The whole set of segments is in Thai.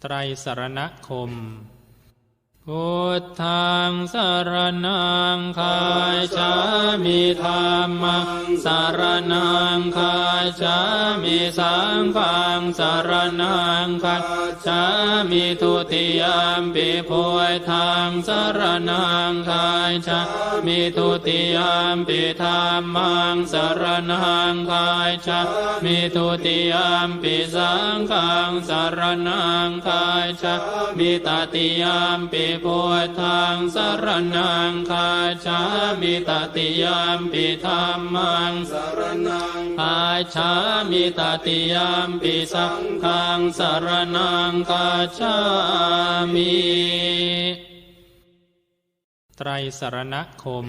ไตรสรณคม พุทธังสารนังคายชา มิธรรมังสารนังคายชามิสังฆังสารนังคายชามิทุติยามปิพุทธังสารนังคายชามิทุติยามปิธรรมังสารนังคายชามิทุติยามปิสังฆังสารนังคายชามิตติยามปิพุทธังสารนังคาชามิตติยามปิธรรมังสารนังอาชามิตติยามปิสังฆังสารนังกาชามิไตรสารณคม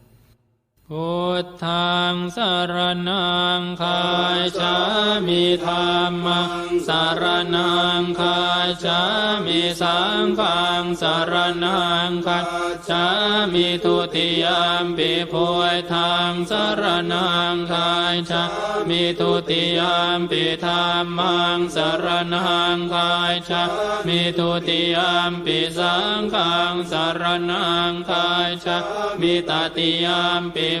พุทธังสารนังคายชามิธรรมังสารนังคายชามิสังฆังสารนังคายชามิทุติยามปิพุทธังสารนังคายชามิทุติยามปิธรรมังสารนังคายชามิทุติยามปิสังฆังสารนังคายชามิตติยามปิ